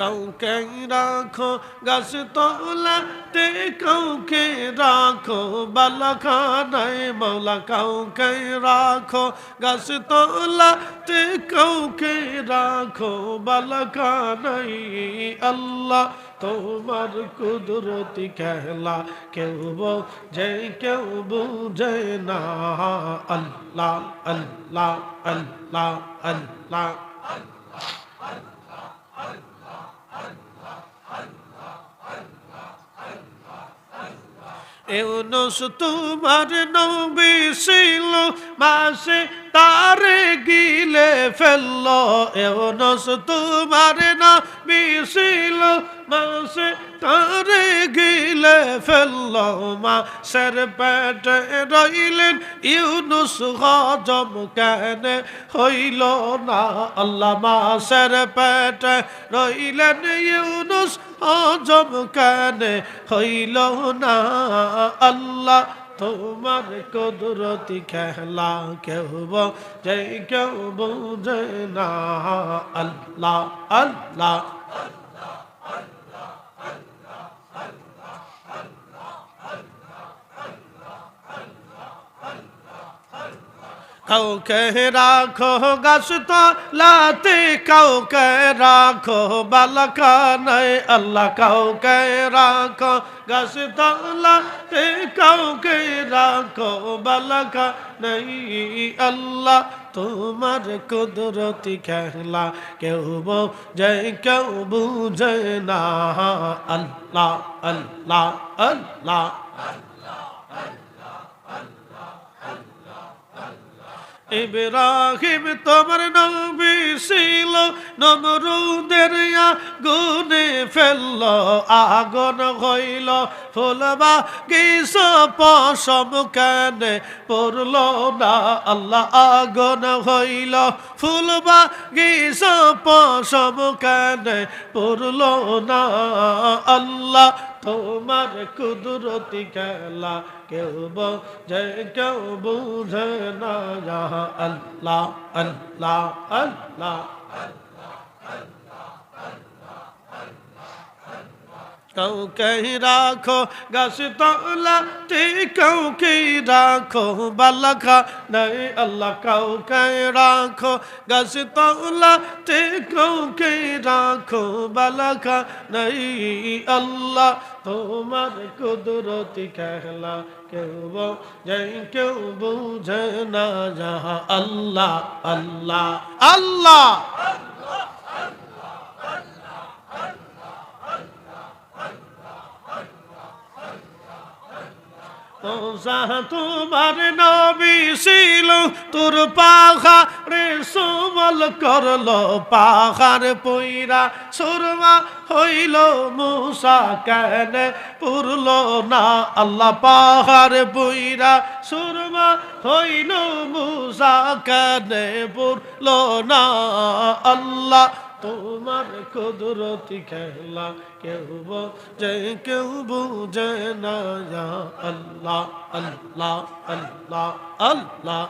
কাউকে রাখো, গাছ তোলাতে কাউকে রাখো, বালাখানায় মৌলা কাউকে রাখো, গাছ তোলাতে কাউকে রাখো, বালাখানায় আল্লাহ তোমার কুদরতি খেলা কেউ বোঝে, কেউ বুঝে না। আল্লাহ আল্লাহ আল্লাহ আল্লাহ। ইউনুস তোমার নবী ছিল মাসে তারে গিলে ফেলল। ইউনুস তোমার নবী ছিল মাসে তারে গিলে ফেলল মাসের পেটে রইলেন ইউনুস হজম কেন, হইল না আল্লাহ মাসের পেটে রইলেন ইউনুস হজম কেন, হইল না আল্লাহ তোমার কুদরতি খেলা কেউ যে কেউ বুঝে না আল্লাহ আল্লাহ কাউকে রাখো গাছ লাতে কাউকে রাখো বালকানায় আল্লাহ কাউকে রাখো গাছ লাতে কাউকে রাখো বালকা নাই, আল্লাহ তোমার কুদরতি খেলা কেউ বোঝে, কেউ বুঝে না আল্লাহ আল্লাহ আল্লাহ। ইব্রাহিম তোমার নবী ছিল নমরুদের গুনে ফেলল, আগুন হইল। ফুলবা গিস পশম কানে পড়ল না, আল্লাহ আগুন হইল। ফুলবা গিস পশম কানে পড়ল না, আল্লাহ তোমার কুদরতি খেলা কেউ বোঝে, কেউ বুঝে না। যাহা আল্লাহ আল্লাহ আল্লাহ। কাউকে রাখো গাছ তলাতে কাউকে রাখো বালাখা নাই আল্লাহ কাউকে রাখো গাছ তলাতে কাউকে রাখো বালাখা নাই আল্লাহ তোমার কুদরতি খেলা কেউ যে কেউ বুঝে না যাহা আল্লাহ আল্লাহ আল্লাহ তোমার নবী ছিল, তোর পাহাড়ে সুমল করল, পাহাড় পইরা সুরমা হইল, মুসা কেন পুরল না? আল্লাহ পাহাড় পইরা সুরমা হইল, মুসা কেন পুরল না? আল্লাহ তোমার কুদরতি খেলা কেউ বোঝে কেউ বুঝে না ইয়া আল্লাহ আল্লাহ আল্লাহ আল্লাহ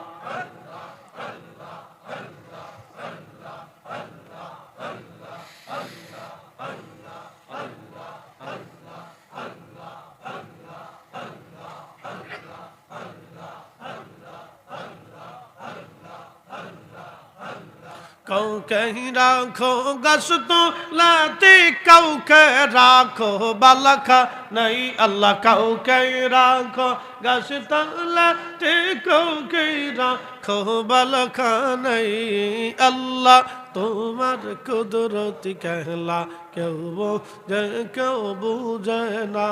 কাউকে রাখো গাছ তো লাতে কাউকে রাখো বালাখা নাই আল্লাহ কাউকে রাখো গাছ তো লাতে কাউকে রাখো বালাখা নাই আল্লাহ তোমার কুদরতি कहला কেউ বোঝে কেউ বুঝে না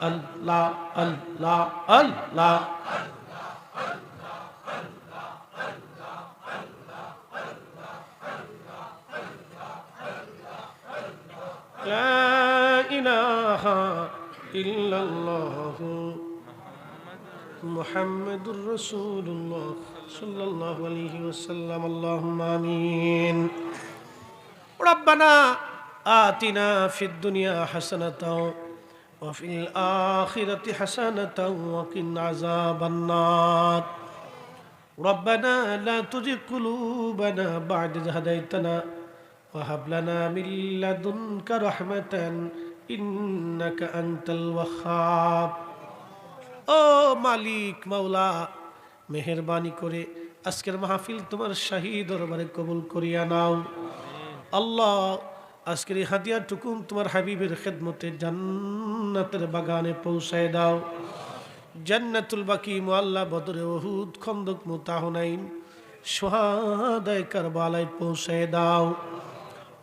আল্লাহ আল্লাহ আল্লাহ لا إله إلا الله محمد رسول الله صلى الله عليه وسلم اللهم آمين ربنا آتنا في الدنيا حسنة وفي الآخرة حسنة وقنا عذاب النار ربنا لا تزغ قلوبنا بعد إذ هديتنا وهب لنا من لدنك رحمة إنك أنت الوهاب ও মালিক মাওলা মেহেরবানি করে আজকের মাহফিল তোমার শাহী দরবারে কবুল করিয়া নাও আল্লাহ আজকের এই হাদিয়া টুকুন তোমার হাবিবের খেদমতে জান্নাতের বাগানে পৌঁছায় দাও জান্নাতুল বাকি মোয়াল্লা বদরে ওহুদ খন্দক মুতাহনাইন সোহাদায় কারবালায় পৌঁছায় দাও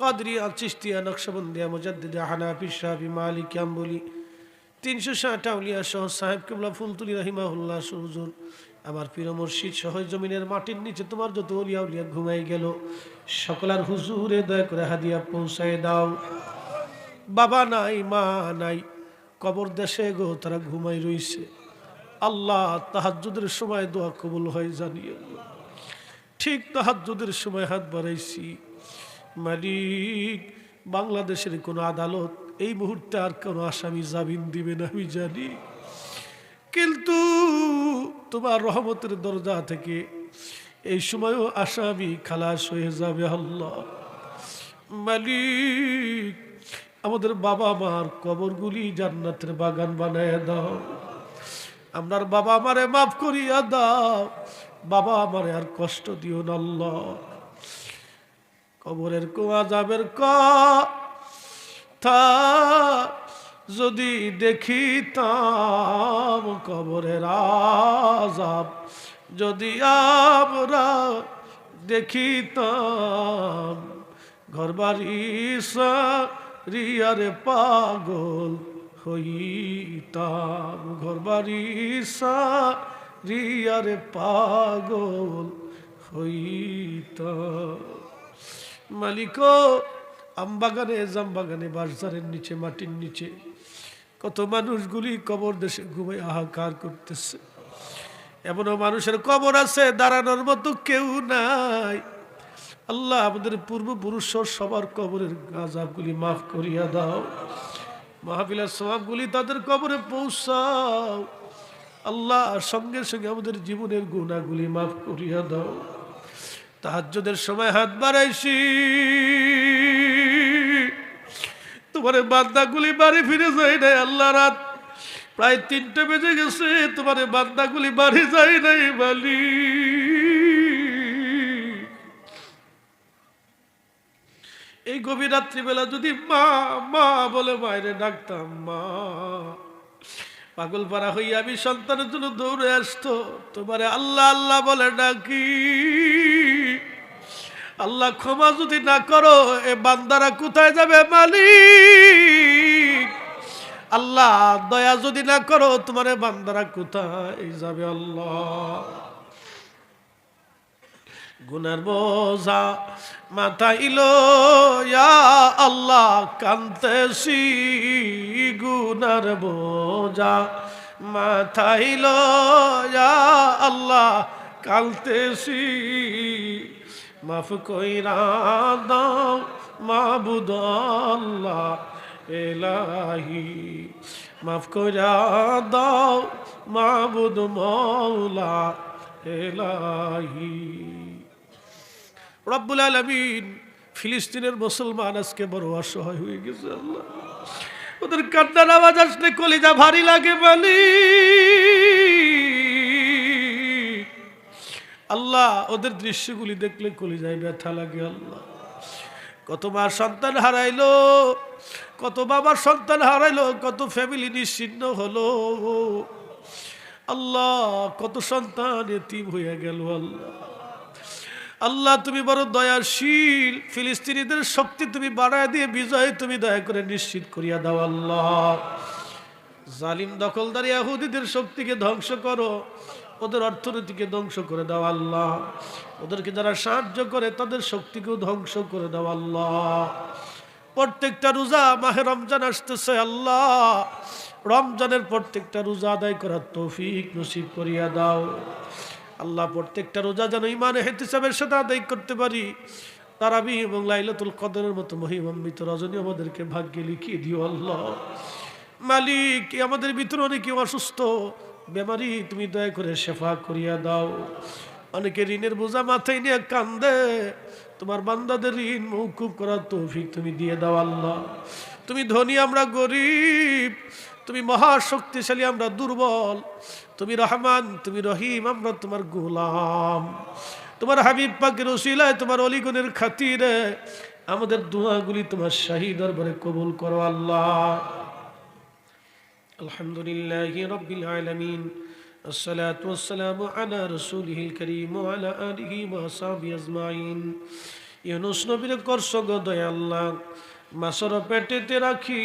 কাদরিয়া চিস্তিয়া নকশবন্দিয়া, মুজাদ্দিদা, হানাফি শাহি মালিক আম্বুলি তিনশো ষাট আউলিয়া সহ সাহেব কেবলা, ফুলতুলি রহিমাহুল্লাহ সুরজুর আমার প্রিয় মুর্শিদ সহ জমিনের মাটির নিচে তোমার যত অলিয়া উলিয়া ঘুমাই গেল সকলার হুজুরে দয়া করে হাদিয়া পৌঁছায় দাও। বাবা নাই, মা নাই, কবর দেশে গো, তারা ঘুমাই রইছে। আল্লাহ তাহাজ্জুদের সময় দোয়া কবুল হয় জানিয়ে ঠিক তাহাজ্জুদের সময় হাত বাড়াইছি। মালিক, বাংলাদেশের কোনো আদালত এই মুহূর্তে আর কোনো আসামি জামিন দিবে না, আমি জানি। কিন্তু তোমার রহমতের দরজা থেকে এই সময়ও আসামি খালাস হয়ে যাবে, আল্লাহ। মালিক, আমাদের বাবা মার কবরগুলি জান্নাতের বাগান বানায় দাও। আপনার বাবা আমারে মাফ করিয়া দাও। বাবা আমারে আর কষ্ট দিও না, আল্লাহ। কবরের কোয়া যাবের কথা যদি দেখিতাম কবরের আজাব। যদি আমরা দেখিতাম ঘর বাড়ি রিয়ারে পাগল হইতাম। ঘর বাড়ি রিয়ারে পাগল হইতাম। মালিক আমবাগানে, জামবাগানে বাসদারের নিচে, মাটির নিচে। কত মানুষগুলি কবর দেশে ঘুমে আহাকার করতেছে। এমনও মানুষের কবর আছে, দাঁড়ানোর মতো কেউ নাই। আল্লাহ আমাদের পূর্বপুরুষ সবার কবরের গাজাবগুলি মাফ করিয়া দাও। মাহবিলার সবাবগুলি তাদের কবরে পৌঁছাও। আল্লাহ সঙ্গে সঙ্গে আমাদের জীবনের গুণাগুলি মাফ করিয়া দাও। তাহাজ্জুদের সময় হাত বাড়াইছি। তোমার বান্দাগুলি বাড়ি ফিরে যাই নাই আল্লাহ রাত। প্রায় তিনটে বেজে গেছে, তোমার বান্দাগুলি বাড়ি যায় নাই বালি এই গভীর রাত্রিবেলা যদি মা মা বলে বাইরে ডাকতাম, মা। পাগল পারা হইয়া আমি সন্তানের জন্য দৌড়ে আসতো, তোমারে আল্লাহ আল্লাহ বলে ডাকি। আল্লাহ ক্ষমা যদি না করো, এ বান্দারা কোথায় যাবে, মালিক? আল্লাহ দয়া যদি না করো, তোমার বান্দারা কোথায় যাবে, আল্লাহ? গুনার বোঝা মাথা ইলো আল্লাহ, কান্তেছি গুনার বোঝা মাথা ইলো আল্লাহ কালতেছি মাফ কইরা দাও, মাবুদ আল্লাহ এলাহি। মাফ কইরা দাও, মাবুদ মৌলা এলাহি। রব্বুল আলমিন ফিলিস্তিনের মুসলমান আজকে বড় অসহায় হয়ে গেছে আল্লাহ। ওদের কান্নার আওয়াজ আসলে কলিজা ভারী লাগে বলি। আল্লাহ, ওদের দৃশ্যগুলি দেখলে কলিজায় ব্যথা লাগে আল্লাহ। কত মার সন্তান হারাইলো, কত বাবার সন্তান হারাইলো, কত ফ্যামিলি নিশ্চিন্ন হলো। আল্লাহ, কত সন্তান এতিম হয়ে গেল আল্লাহ। আল্লাহ, তুমি বড় দয়াশীল, ফিলিস্তিনিদের শক্তি তুমি বাড়ায় দিয়ে বিজয় তুমি দয়া করে নিশ্চিত করিয়া দাও আল্লাহ। জালিম দখলদারি আহুদিদের শক্তিকে ধ্বংস করো। ওদের অর্থনীতিকে ধ্বংস করে দাও আল্লাহ। ওদেরকে যারা সাহায্য করে, তাদের শক্তিকেও ধ্বংস করে দাও আল্লাহ। প্রত্যেকটা রোজা মাহে রমজান আসতেছে আল্লাহ। রমজানের প্রত্যেকটা রোজা আদায় করার তৌফিক নসিব করিয়া দাও। আল্লাহ, প্রত্যেকটা রোজা যেন ইমানে হেতিসাবের সাথে আদায় করতে পারি। তারাবি এবং লাইলাতুল কদরের মতো মহিমান্বিত রজনী আমাদেরকে ভাগ্যে লিখিয়ে দিও আল্লাহ। মালিক আমাদের ভিতরে অনেকে অসুস্থ বেমারি তুমি দয়া করে শেফা করিয়া দাও। অনেকে ঋণের বোঝা মাথায় নিয়ে কান্দে। তোমার বান্দাদের ঋণ মৌকুব করার তৌফিক তুমি দিয়ে দাও আল্লাহ। তুমি ধনী, আমরা গরিব। তুমি মহাশক্তিশালী, আমরা দুর্বল। তুমি রহমান, তুমি রহিম, আমরা তোমার গোলাম। তোমার হাবিব পাকের ওসিলায়, তোমার অলিগনের খাতিরে আমাদের দোয়াগুলি তোমার শাহী দরবারে কবুল করো আল্লাহ। الحمد لله رب العالمين الصلاة والسلام على رسوله الكريم وعلى آله وصحبه أجمعين ইউনুস নবীর করছ গো দয়াল্লাহ মাসর পেটেতে রাখি